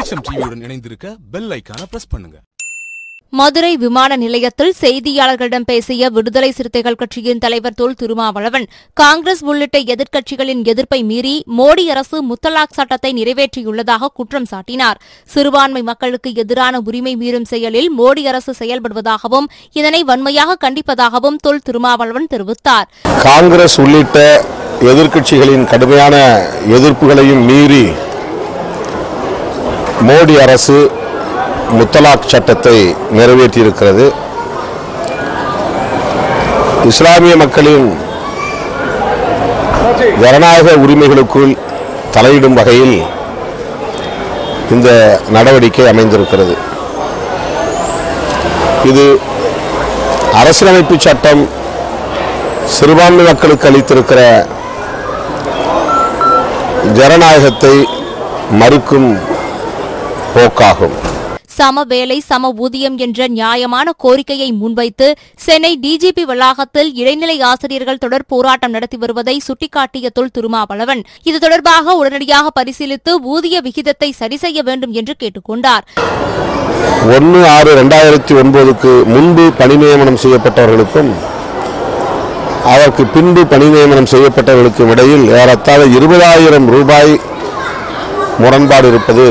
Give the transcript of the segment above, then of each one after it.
SM டிவியுடன் இணைந்திருக்க bell ஐக்கான press பண்ணுங்க. மதுரை விமான நிலையத்தில் செய்தியாளர்களிடம் பேசிய விடுதலை சிறுத்தைகள் கட்சியின் தலைவர் தொல் திருமாவளவன் காங்கிரஸ் உள்ளிட்ட எதிர்க்கட்சிகளின் எதிர்ப்பை மீறி மோடி அரசு முத்தலாக் சட்டத்தை நிறைவேற்றியுள்ளதாக குற்றம் சாட்டினார். சிறுபான்மை மக்களுக்கு எதிரான உரிமை மீறும் செயலில் மோடி அரசு செயல்படுவதாகவும் இதனை வன்மையாக கண்டிப்பதாகவும் தொல் திருமாவளவன் தெரிவித்தார். காங்கிரஸ் உள்ளிட்ட எதிர்க்கட்சிகளின் கடுமையான எதிர்ப்புகளையும் மீறி மோடி அரசு முத்தலாக் சட்டத்தை நிறைவேற்றியிருக்கிறது. இஸ்லாமிய மக்களின் ஜனநாயக உரிமைகளுக்குள் தலையிடும் வகையில் இந்த நடவடிக்கை அமைந்திருக்கிறது. இது அரசியலமைப்பு சட்டம் சிறுபான்மை மக்களுக்கு அளித்திருக்கிற ஜனநாயகத்தை மறுக்கும் போக்காகும். சம வேலை சம ஊதியம் என்ற நியாயமான கோரிக்கையை முன்வைத்து சென்னை டிஜிபி வளாகத்தில் இடைநிலை ஆசிரியர்கள் தொடர் போராட்டம் நடத்தி வருவதை சுட்டிக்காட்டிய தொல் திருமாவளவன் இது தொடர்பாக உடனடியாக பரிசீலித்து ஊதிய விகிதத்தை சரி செய்ய வேண்டும் என்று கேட்டுக் கொண்டார் ஒன்று ஆறு ரெண்டாயிரத்தி ஒன்பதுக்கு முன்பு பணி நியமனம் செய்யப்பட்டவர்களுக்கும் அதற்கு பின்பு பணி நியமனம் செய்யப்பட்டவர்களுக்கும் இடையில் ஏறத்தாழ இருபதாயிரம் ரூபாய் முரண்பாடு இருப்பது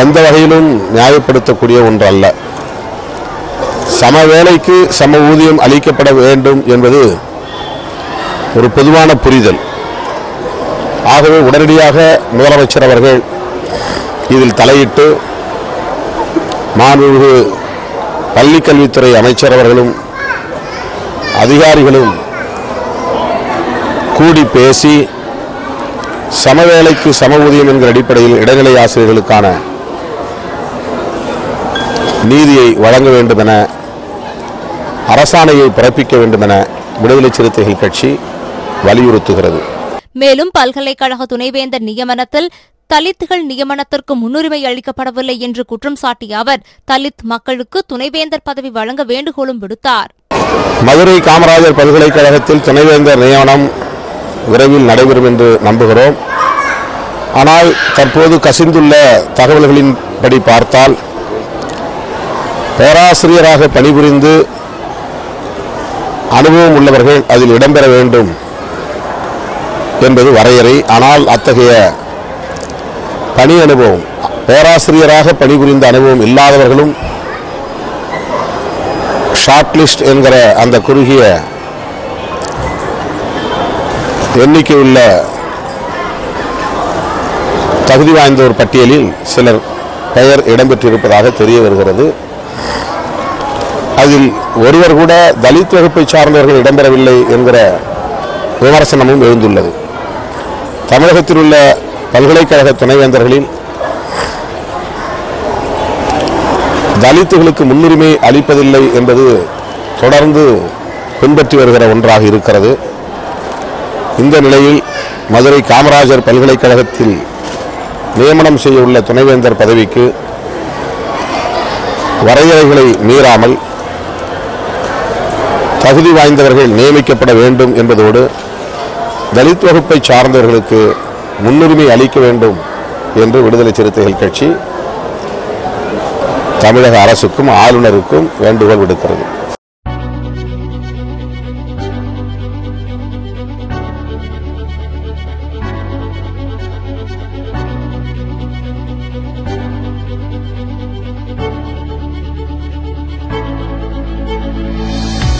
எந்த வகையிலும் நியாயப்படுத்தக்கூடிய ஒன்றல்ல. சம வேலைக்கு சம ஊதியம் அளிக்கப்பட வேண்டும் என்பது ஒரு பொதுவான புரிதல். ஆகவே உடனடியாக முதலமைச்சர் அவர்கள் இதில் தலையிட்டு மாண்புமிகு பள்ளிக்கல்வித்துறை அமைச்சர் அவர்களும் அதிகாரிகளும் கூடி பேசி சமவேலைக்கு சம ஊதியம் என்கிற அடிப்படையில் இடைநிலை ஆசிரியர்களுக்கான நீதியை வழங்க வேண்டும் என அரசாணையை பிறப்பிக்க வேண்டும் என விடுதலை சிறுத்தைகள் கட்சி வலியுறுத்துகிறது. மேலும் பல்கலைக்கழக துணைவேந்தர் நியமனத்தில் தலித்துகள் நியமனத்திற்கு முன்னுரிமை அளிக்கப்படவில்லை என்று குற்றம் சாட்டிய அவர் தலித் மக்களுக்கு துணைவேந்தர் பதவி வழங்க வேண்டுகோளும் விடுத்தார். மதுரை காமராஜர் பல்கலைக்கழகத்தில் துணைவேந்தர் நியமனம் விரைவில் நடைபெறும் என்று நம்புகிறோம். ஆனால் தற்போது கசிந்துள்ள தகவல்களின்படி பார்த்தால் பேராசிரியராக பணிபுரிந்து அனுபவம் உள்ளவர்கள் அதில் இடம்பெற வேண்டும் என்பது வரையறை. ஆனால் அத்தகைய பணி அனுபவம் பேராசிரியராக பணிபுரிந்த அனுபவம் இல்லாதவர்களும் ஷார்ட் லிஸ்ட் என்கிற அந்த குறுகிய எண்ணிக்கை உள்ள தகுதி வாய்ந்த ஒரு பட்டியலில் சிலர் பெயர் இடம்பெற்றிருப்பதாக தெரிய வருகிறது. அதில் ஒருவர் கூட தலித் வகுப்பை சார்ந்தவர்கள் இடம்பெறவில்லை என்கிற விமர்சனமும் எழுந்துள்ளது. தமிழகத்தில் உள்ள பல்கலைக்கழக துணைவேந்தர்களில் தலித்துகளுக்கு முன்னுரிமை அளிப்பதில்லை என்பது தொடர்ந்து பின்பற்றி வருகிற ஒன்றாக இருக்கிறது. இந்த நிலையில் மதுரை காமராஜர் பல்கலைக்கழகத்தில் நியமனம் செய்ய உள்ள துணைவேந்தர் பதவிக்கு வரையறைகளை மீறாமல் தகுதி வாய்ந்தவர்கள் நியமிக்கப்பட வேண்டும் என்பதோடு தலித் வகுப்பை சார்ந்தவர்களுக்கு முன்னுரிமை அளிக்க வேண்டும் என்று விடுதலை சிறுத்தைகள் கட்சி தமிழக அரசுக்கும் ஆளுநருக்கும் வேண்டுகோள் விடுக்கிறது.